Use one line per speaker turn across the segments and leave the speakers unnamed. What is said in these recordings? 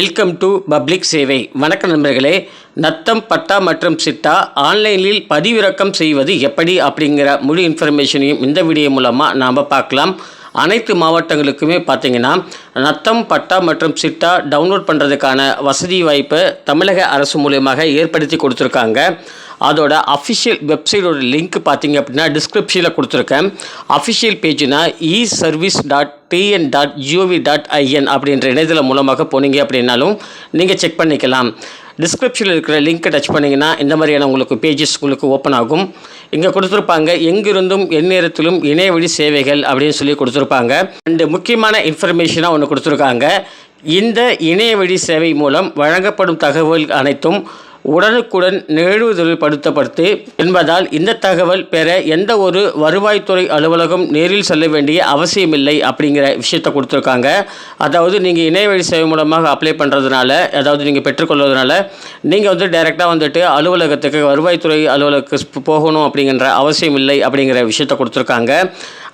Welcome to public சேவை வணக்க நண்பர்களே. நத்தம் பட்டா மற்றும் சிட்டா ஆன்லைனில் பதிவிறக்கம் செய்வது எப்படி அப்படிங்கிற முழு இன்ஃபர்மேஷனையும் இந்த வீடியோ மூலமாக நாம் பார்க்கலாம். அனைத்து மாவட்டங்களுக்குமே பார்த்தீங்கன்னா நத்தம் பட்டா மற்றும் சிட்டா டவுன்லோட் பண்ணுறதுக்கான வசதி வாய்ப்பை தமிழக அரசு மூலியமாக ஏற்படுத்தி கொடுத்துருக்காங்க. அதோட அஃபிஷியல் வெப்சைட்டோட லிங்க் பார்த்தீங்க அப்படின்னா டிஸ்கிரிப்ஷனில் கொடுத்துருக்கேன். Official பேஜ்னா e service dot TN dot GOV dot IN அப்படின்ற இணையதளம் மூலமாக போனீங்க அப்படின்னாலும் நீங்கள் செக் பண்ணிக்கலாம். டிஸ்கிரிப்ஷனில் இருக்கிற லிங்க்கை டச் பண்ணிங்கன்னா இந்த மாதிரியான உங்களுக்கு பேஜஸ் உங்களுக்கு ஓப்பன் ஆகும். இங்கே கொடுத்துருப்பாங்க எங்கிருந்தும் எந்நேரத்திலும் இணையவழி சேவைகள் அப்படின்னு சொல்லி கொடுத்துருப்பாங்க. ரெண்டு முக்கியமான இன்ஃபர்மேஷனாக ஒன்று கொடுத்துருக்காங்க. இந்த இணையவழி சேவை மூலம் வழங்கப்படும் தகவல் அனைத்தும் உடனுக்குடன் நிகழ்வுதல்படுத்தப்பட்டு என்பதால் இந்த தகவல் பெற எந்த ஒரு வருவாய்த்துறை அலுவலகம் நேரில் செல்ல வேண்டிய அவசியமில்லை அப்படிங்கிற விஷயத்தை கொடுத்துருக்காங்க. அதாவது நீங்கள் இணையவழி சேவை மூலமாக அப்ளை பண்ணுறதுனால அதாவது நீங்கள் பெற்றுக்கொள்வதனால நீங்கள் வந்து டைரெக்டாக வந்துட்டு அலுவலகத்துக்கு வருவாய்த்துறை அலுவலகத்துக்கு போகணும் அப்படிங்கிற அவசியம் இல்லை அப்படிங்கிற விஷயத்தை கொடுத்துருக்காங்க.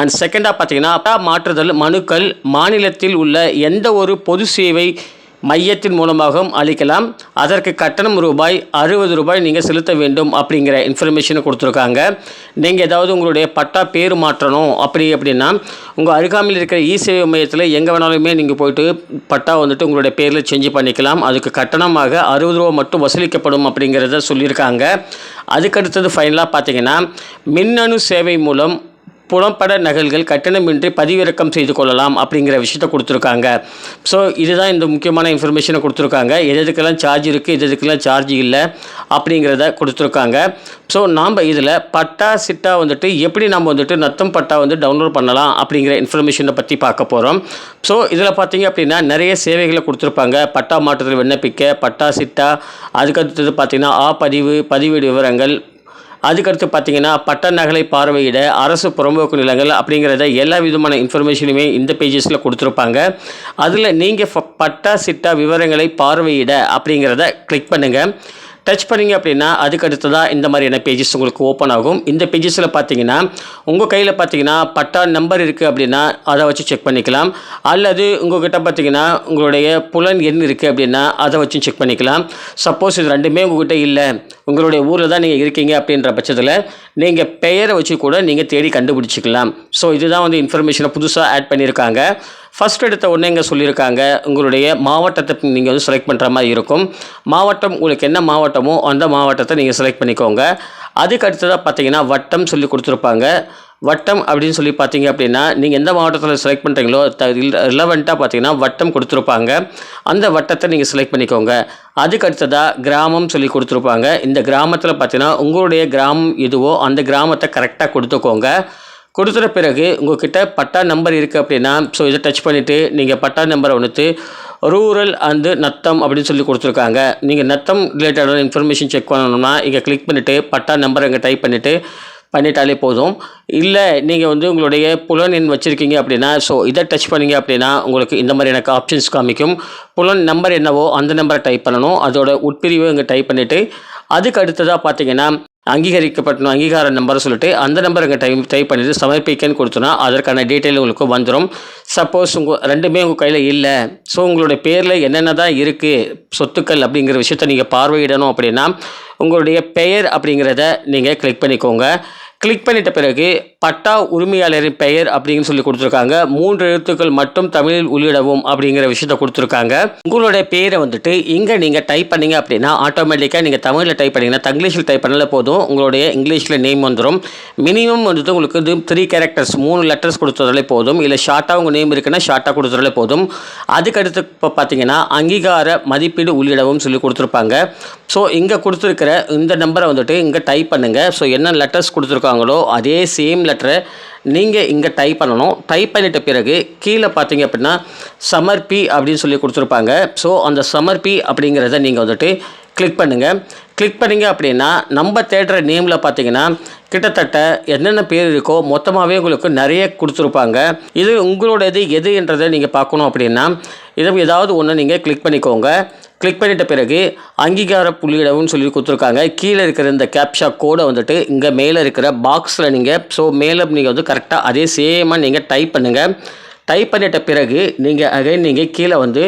அண்ட் செகண்டாக பார்த்தீங்கன்னா மாற்றுதல் மனுக்கள் மாநிலத்தில் உள்ள எந்த ஒரு பொது சேவை மையத்தின் மூலமாகவும் அளிக்கலாம். அதற்கு கட்டணம் ரூபாய் அறுபது ரூபாய் நீங்கள் செலுத்த வேண்டும் அப்படிங்கிற இன்ஃபர்மேஷனை கொடுத்துருக்காங்க. நீங்கள் ஏதாவது உங்களுடைய பட்டா பேர் மாற்றணும் அப்படி அப்படின்னா உங்கள் அருகாமையில் இருக்கிற இ சேவை மையத்தில் எங்கே வேணாலுமே நீங்கள் போயிட்டு பட்டா வந்துட்டு உங்களுடைய பேரில் செஞ்சு பண்ணிக்கலாம். அதுக்கு கட்டணமாக அறுபது ரூபா மட்டும் வசூலிக்கப்படும் அப்படிங்கிறத சொல்லியிருக்காங்க. அதுக்கடுத்தது ஃபைனலாக பார்த்தீங்கன்னா மின்னணு சேவை மூலம் புலம்பட நகல்கள் கட்டணமின்றி பதிவிறக்கம் செய்து கொள்ளலாம் அப்படிங்கிற விஷயத்தை கொடுத்துருக்காங்க. ஸோ இதுதான் இந்த முக்கியமான இன்ஃபர்மேஷனை கொடுத்துருக்காங்க. எது எதுக்கெல்லாம் சார்ஜ் இருக்குது எது எதுக்கெல்லாம் சார்ஜ் இல்லை அப்படிங்கிறத கொடுத்துருக்காங்க. ஸோ நாம் இதில் பட்டா சிட்டா வந்துட்டு எப்படி நம்ம வந்துட்டு நத்தம் பட்டா வந்து டவுன்லோட் பண்ணலாம் அப்படிங்கிற இன்ஃபர்மேஷனை பற்றி பார்க்க போகிறோம் ஸோ இதில் பார்த்தீங்க அப்படின்னா நிறைய சேவைகளை கொடுத்துருப்பாங்க. பட்டா மாற்றத்தில் விண்ணப்பிக்க பட்டா சிட்டா அதுக்கடுத்தது பார்த்திங்கன்னா ஆ பதிவு பதிவேடு விவரங்கள் அதுக்கடுத்து பார்த்தீங்கன்னா பட்ட நகலை பார்வையிட அரசு புறம்போக்கு நிலங்கள் அப்படிங்கிறத எல்லா விதமான இன்ஃபர்மேஷனுமே இந்த பேஜஸில் கொடுத்துருப்பாங்க. அதில் நீங்கள் பட்டா சிட்டா விவரங்களை பார்வையிட அப்படிங்கிறத கிளிக் பண்ணுங்கள் டச் பண்ணிங்க அப்படின்னா அதுக்கு அடுத்ததாக இந்த மாதிரியான பேஜஸ் உங்களுக்கு ஓப்பன் ஆகும். இந்த பேஜஸில் பார்த்தீங்கன்னா உங்கள் கையில் பார்த்தீங்கன்னா பட்டா நம்பர் இருக்குது அப்படின்னா அதை வச்சு செக் பண்ணிக்கலாம். அல்லது உங்கள்கிட்ட பார்த்தீங்கன்னா உங்களுடைய புலன் எண் இருக்குது அப்படின்னா அதை வச்சு செக் பண்ணிக்கலாம். சப்போஸ் இது ரெண்டுமே உங்கள்கிட்ட இல்லை. உங்களுடைய ஊரில் தான் நீங்கள் இருக்கீங்க அப்படின்ற பட்சத்தில் நீங்கள் பெயரை வச்சு கூட நீங்கள் தேடி கண்டுபிடிச்சிக்கலாம். ஸோ இதுதான் வந்து இன்ஃபர்மேஷனை புதுசாக ஆட் பண்ணியிருக்காங்க ஃபஸ்ட் எடுத்த உடனே இங்கே சொல்லியிருக்காங்க உங்களுடைய மாவட்டத்தை நீங்கள் வந்து செலக்ட் பண்ணுற மாதிரி இருக்கும். மாவட்டம் உங்களுக்கு என்ன மாவட்டமோ அந்த மாவட்டத்தை நீங்கள் செலக்ட் பண்ணிக்கோங்க. அதுக்கு அடுத்ததாக பார்த்தீங்கன்னா வட்டம் சொல்லி கொடுத்துருப்பாங்க. வட்டம் அப்படின்னு சொல்லி பார்த்தீங்க அப்படின்னா நீங்கள் எந்த மாவட்டத்தில் செலக்ட் பண்ணுறீங்களோ ரிலவெண்ட்டாக பார்த்தீங்கன்னா வட்டம் கொடுத்துருப்பாங்க. அந்த வட்டத்தை நீங்கள் செலக்ட் பண்ணிக்கோங்க. அதுக்கு அடுத்ததாக கிராமம் சொல்லி கொடுத்துருப்பாங்க. இந்த கிராமத்தில் பார்த்தீங்கன்னா உங்களுடைய கிராமம் எதுவோ அந்த கிராமத்தை கரெக்டாக கொடுத்துக்கோங்க. கொடுத்துட்ட பிறகு உங்கள்கிட்ட பட்டா நம்பர் இருக்குது அப்படின்னா ஸோ இதை டச் பண்ணிவிட்டு நீங்கள் பட்டா நம்பரை வந்துட்டு ரூரல் அண்டு நத்தம் அப்படின்னு சொல்லி கொடுத்துருக்காங்க. நீங்கள் நத்தம் ரிலேட்டடான இன்ஃபர்மேஷன் செக் பண்ணணும்னா இங்கே கிளிக் பண்ணிவிட்டு பட்டா நம்பர் இங்கே டைப் பண்ணிவிட்டு பண்ணிட்டாலே போதும். இல்லை நீங்கள் வந்து உங்களுடைய புலன் எண் வச்சுருக்கீங்க அப்படின்னா ஸோ இதை டச் பண்ணீங்க அப்படின்னா உங்களுக்கு இந்த மாதிரி எனக்கு ஆப்ஷன்ஸ் காமிக்கும். புலன் நம்பர் என்னவோ அந்த நம்பரை டைப் பண்ணணும். அதோட உட்பிரிவை இங்கே டைப் பண்ணிவிட்டு அதுக்கு அடுத்ததாக பார்த்தீங்கன்னா அங்கீகரிக்கப்பட்ட அங்கீகார நம்பரை சொல்லிட்டு அந்த நம்பர் இங்கே டைப் டைப் பண்ணிவிட்டு சமர்ப்பிக்கன்னு கொடுத்தோன்னா அதற்கான டீட்டெயில் உங்களுக்கு வந்துடும் சப்போஸ் உங்கள் ரெண்டுமே உங்கள் கையில் இல்லை. ஸோ உங்களுடைய பேரில் என்னென்ன தான் இருக்குது சொத்துக்கள் அப்படிங்கிற விஷயத்த நீங்கள் பார்வையிடணும் அப்படின்னா உங்களுடைய பெயர் அப்படிங்கிறத நீங்கள் கிளிக் பண்ணிக்கோங்க. கிளிக் பண்ணிட்ட பிறகு பட்டா உரிமையாளரின் பெயர் அப்படின்னு சொல்லி கொடுத்துருக்காங்க. மூன்று எழுத்துக்கள் மட்டும் தமிழில் உள்ளிடவும் அப்படிங்கிற விஷயத்த கொடுத்துருக்காங்க. உங்களுடைய பேரை வந்துட்டு இங்கே நீங்கள் டைப் பண்ணீங்க அப்படின்னா ஆட்டோமேட்டிக்காக நீங்கள் தமிழில் டைப் பண்ணீங்கன்னா தங்கிலீஷில் டைப் பண்ணல போதும். உங்களுடைய இங்கிலீஷில் நேம் வந்துடும் மினிமம் வந்துட்டு உங்களுக்கு வந்து த்ரீ கேரக்டர்ஸ் மூணு லெட்டர்ஸ் கொடுத்ததாலே போதும். இல்லை ஷார்ட்டாக உங்கள் நேம் இருக்குன்னா ஷார்ட்டாக கொடுத்ததாலே போதும். அதுக்கடுத்து இப்போ பார்த்தீங்கன்னா அங்கீகார மதிப்பீடு உள்ளிடவும் சொல்லி கொடுத்துருப்பாங்க. ஸோ இங்கே கொடுத்துருக்கிற இந்த நம்பரை வந்துட்டு இங்கே டைப் பண்ணுங்கள் ஸோ என்ன லெட்டர்ஸ் கொடுத்துருக்காங்களோ அதே சேம் லெட்டரை நீங்கள் இங்கே டைப் பண்ணணும். டைப் பண்ணிட்ட பிறகு கீழே பார்த்தீங்க அப்படின்னா சமர்ப்பி அப்படின்னு சொல்லி கொடுத்துருப்பாங்க. ஸோ அந்த சமர்ப்பி அப்படிங்கிறத நீங்கள் வந்துட்டு கிளிக் பண்ணுங்கள் கிளிக் பண்ணிங்க அப்படின்னா நம்ம தேடுற நேமில் பார்த்தீங்கன்னா கிட்டத்தட்ட என்னென்ன பேர் இருக்கோ மொத்தமாகவே உங்களுக்கு நிறைய கொடுத்துருப்பாங்க. இது உங்களோடது எது என்றதை நீங்கள் பார்க்கணும் அப்படின்னா இதை ஏதாவது ஒன்று நீங்கள் கிளிக் பண்ணிக்கோங்க. கிளிக் பண்ணிட்ட பிறகு அங்கீகார புள்ளியிடவும் சொல்லி கொடுத்துருக்காங்க. கீழே இருக்கிற இந்த கேப்ஷா கோடை வந்துட்டு இங்கே மேலே இருக்கிற பாக்ஸில் நீங்கள் ஸோ மேலே நீங்கள் வந்து கரெக்டாக அதே சேமாக நீங்கள் டைப் பண்ணுங்கள் டைப் பண்ணிட்ட பிறகு நீங்கள் அகைன் நீங்கள் கீழே வந்து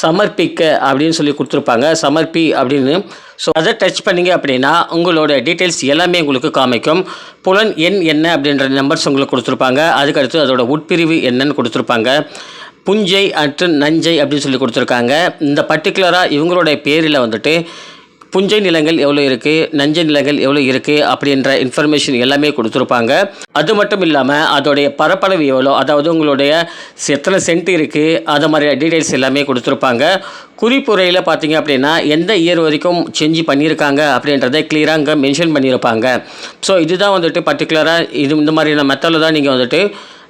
சமர்ப்பிக்க அப்படின்னு சொல்லி கொடுத்துருப்பாங்க. சமர்ப்பி அப்படின்னு. ஸோ அதை டச் பண்ணீங்க அப்படின்னா உங்களோட டீட்டெயில்ஸ் எல்லாமே உங்களுக்கு காமிக்கும். புலன் எண் என்ன அப்படின்ற நம்பர்ஸ் உங்களுக்கு கொடுத்துருப்பாங்க. அதுக்கடுத்து அதோட உட்பிரிவு என்னன்னு கொடுத்துருப்பாங்க. புஞ்சை அற்று நஞ்சை அப்படின்னு சொல்லி கொடுத்துருக்காங்க. இந்த பர்டிகுலராக இவங்களுடைய பேரில் வந்துட்டு புஞ்சை நிலங்கள் எவ்வளோ இருக்குது நஞ்சை நிலங்கள் எவ்வளோ இருக்குது அப்படின்ற இன்ஃபர்மேஷன் எல்லாமே கொடுத்துருப்பாங்க. அது மட்டும் இல்லாமல் அதோடைய பரப்பளவு எவ்வளோ அதாவது உங்களுடைய எத்தனை சென்ட் இருக்குது அது மாதிரி டீட்டெயில்ஸ் எல்லாமே கொடுத்துருப்பாங்க. குறிப்புரையில் பார்த்தீங்க அப்படின்னா எந்த இயர் வரைக்கும் செஞ்சு பண்ணியிருக்காங்க அப்படின்றத கிளியராக அங்கே மென்ஷன் பண்ணியிருப்பாங்க. ஸோ இதுதான் வந்துட்டு பர்டிகுலராக இது இந்த மாதிரியான மெத்தடில் தான் நீங்கள் வந்துட்டு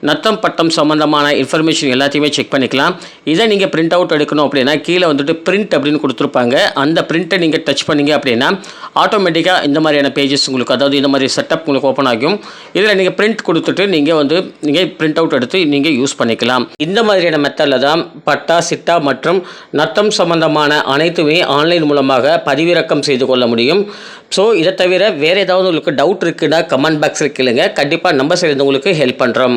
நத்தம் பட்டம் சம்மந்தமான இன்ஃபர்மேஷன் எல்லாத்தையுமே செக் பண்ணிக்கலாம். இதை நீங்கள் பிரிண்ட் அவுட் எடுக்கணும் அப்படின்னா கீழே வந்துட்டு பிரிண்ட் அப்படின்னு கொடுத்துருப்பாங்க. அந்த பிரிண்ட்டை நீங்கள் டச் பண்ணீங்க அப்படின்னா ஆட்டோமேட்டிக்காக இந்த மாதிரியான பேஜஸ் உங்களுக்கு அதாவது இந்த மாதிரி செட்டப் உங்களுக்கு ஓப்பன் ஆகும். இதில் நீங்கள் பிரிண்ட் கொடுத்துட்டு நீங்கள் வந்து நீங்கள் பிரிண்ட் அவுட் எடுத்து நீங்கள் யூஸ் பண்ணிக்கலாம். இந்த மாதிரியான மெத்தடில் தான் பட்டா சிட்டா மற்றும் நத்தம் சம்பந்தமான அனைத்துமே ஆன்லைன் மூலமாக பதிவிறக்கம் செய்து கொள்ள முடியும். ஸோ இதை தவிர வேறு ஏதாவது உங்களுக்கு டவுட் இருக்குன்னா கமெண்ட் பாக்ஸில் கேளுங்க. கண்டிப்பாக நம்ம சேர்ந்து உங்களுக்கு ஹெல்ப் பண்ணுறோம்